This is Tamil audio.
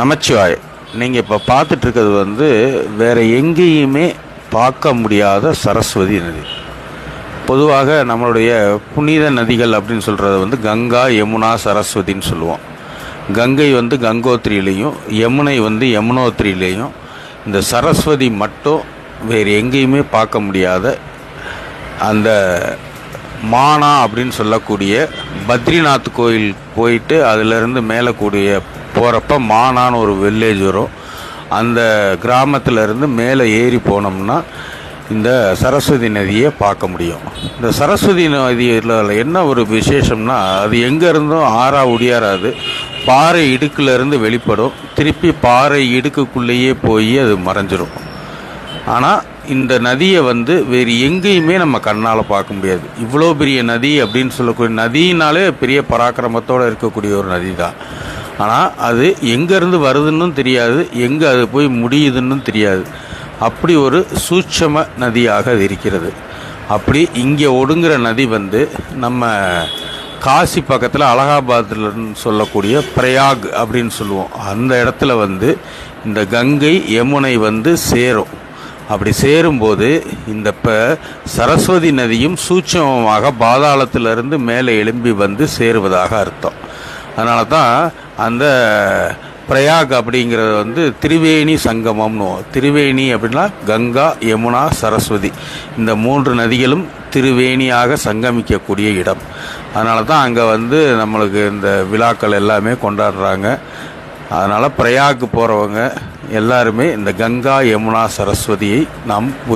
நமச்சிவாய் நீங்கள் இப்போ பார்த்துட்டு இருக்கிறது வந்து வேறு எங்கேயுமே பார்க்க முடியாத சரஸ்வதி நதி. பொதுவாக நம்மளுடைய புனித நதிகள் அப்படின்னு சொல்கிறது வந்து கங்கா யமுனா சரஸ்வதின்னு சொல்லுவோம். கங்கை வந்து கங்கோத்திரியிலையும் யமுனை வந்து யமுனோத்திரியிலையும் இந்த சரஸ்வதி மட்டும் வேறு எங்கேயுமே பார்க்க முடியாத அந்த மானா அப்படின்னு சொல்லக்கூடிய பத்ரிநாத் கோயில் போயிட்டு அதிலிருந்து மேலே கூடிய போகிறப்ப மானான்னு ஒரு வில்லேஜ் வரும். அந்த கிராமத்தில் இருந்து மேலே ஏறி போனோம்னா இந்த சரஸ்வதி நதியை பார்க்க முடியும். இந்த சரஸ்வதி நதியில் என்ன ஒரு விசேஷம்னா அது எங்கே இருந்தும் ஆறா ஒடியாராது பாறை இடுக்குலேருந்து வெளிப்படும். திருப்பி பாறை இடுக்குக்குள்ளேயே போய் அது மறைஞ்சிரும். ஆனால் இந்த நதியை வந்து வேறு எங்கேயுமே நம்ம கண்ணால் பார்க்க முடியாது. இவ்வளோ பெரிய நதி அப்படின்னு சொல்லக்கூடிய நதினாலே பெரிய பராக்கிரமத்தோடு இருக்கக்கூடிய ஒரு நதி தான் ஆனால் அது எங்கேருந்து வருதுன்னு தெரியாது எங்கே அது போய் முடியுதுன்னு தெரியாது. அப்படி ஒரு சூட்சம நதியாக அது இருக்கிறது. அப்படி இங்கே ஒடுங்குற நதி வந்து நம்ம காசி பக்கத்தில் அலகாபாத்தில் சொல்லக்கூடிய பிரயாக் அப்படின்னு சொல்லுவோம். அந்த இடத்துல வந்து இந்த கங்கை யமுனை வந்து சேரும். அப்படி சேரும்போது இந்த இப்போ சரஸ்வதி நதியும் சூட்சமமாக பாதாளத்திலிருந்து மேலே எழும்பி வந்து சேருவதாக அர்த்தம். அதனால தான் அந்த பிரயாக் அப்படிங்கிறது வந்து திரிவேணி சங்கமம்னு திரிவேணி அப்படின்னா கங்கா யமுனா சரஸ்வதி. இந்த மூன்று நதிகளும் திருவேணியாக சங்கமிக்கக்கூடிய இடம். அதனால தான் அங்கே வந்து நம்மளுக்கு இந்த விழாக்கள் எல்லாமே கொண்டாடுறாங்க. அதனால் பிரயாக்கு போகிறவங்க எல்லாருமே இந்த கங்கா யமுனா சரஸ்வதியை நாம்